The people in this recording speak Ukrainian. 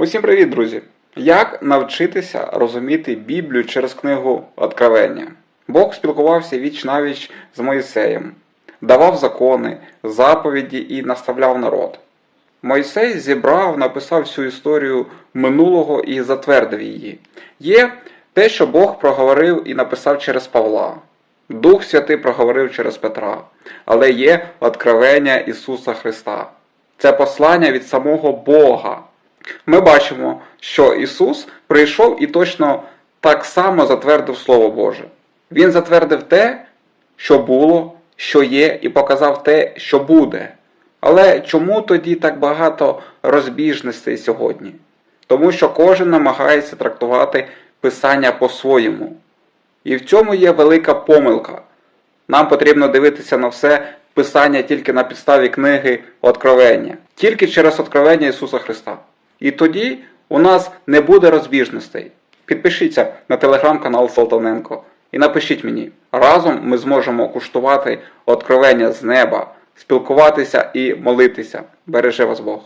Усім привіт, друзі! Як навчитися розуміти Біблію через книгу Откровення? Бог спілкувався віч навіч з Моїсеєм, давав закони, заповіді і наставляв народ. Мойсей зібрав, написав всю історію минулого і затвердив її. Є те, що Бог проговорив і написав через Павла. Дух Святий проговорив через Петра, але є откровення Ісуса Христа. Це послання від самого Бога. Ми бачимо, що Ісус прийшов і точно так само затвердив Слово Боже. Він затвердив те, що було, що є, і показав те, що буде. Але чому тоді так багато розбіжностей сьогодні? Тому що кожен намагається трактувати Писання по-своєму. І в цьому є велика помилка. Нам потрібно дивитися на все Писання тільки на підставі книги Откровення, тільки через Откровення Ісуса Христа. І тоді у нас не буде розбіжностей. Підпишіться на телеграм-канал Салтаненко і напишіть мені. Разом ми зможемо куштувати откровення з неба, спілкуватися і молитися. Береже вас Бог!